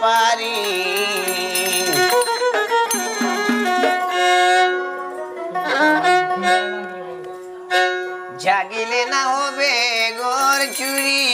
পারি। জাগিলে না হবে গোর চুরি।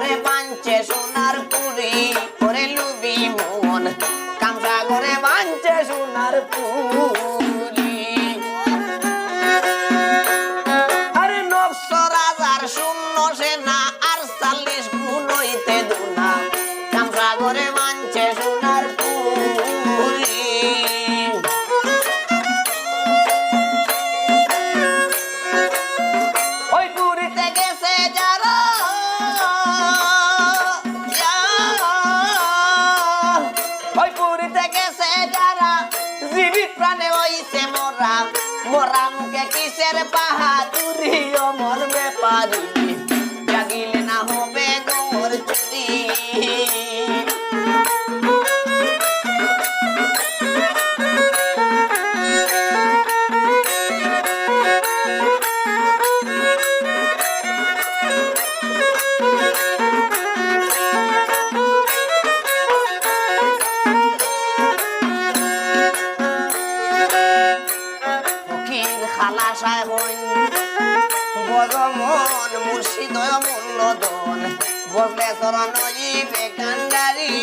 করে বাঞ্চে সোনার পুরি করে লুবি মন। কামসা করে বাঞ্চে সোনার পুরি। আরে নবস রাজার শূন্য সে রামকে কিসের বাহাদুরি অমর ব্যাপারী খালা সাহেব বজমন মুর্শিদয় মূল্যদন বসলে শরণ কান্ডারি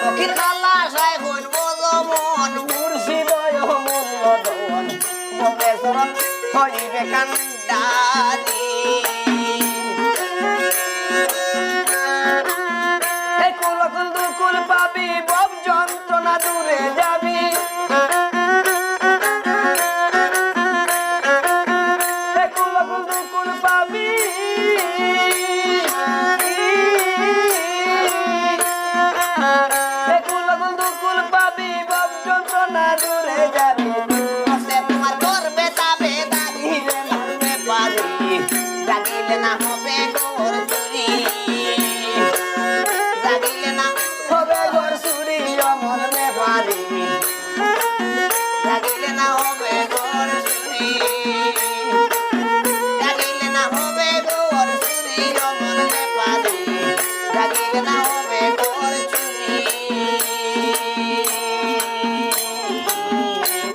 ফকির খালা সাহেব বজমন মুর্শিদয় মূল্যদন বসলে শরণ হরিবে কান্ডারি।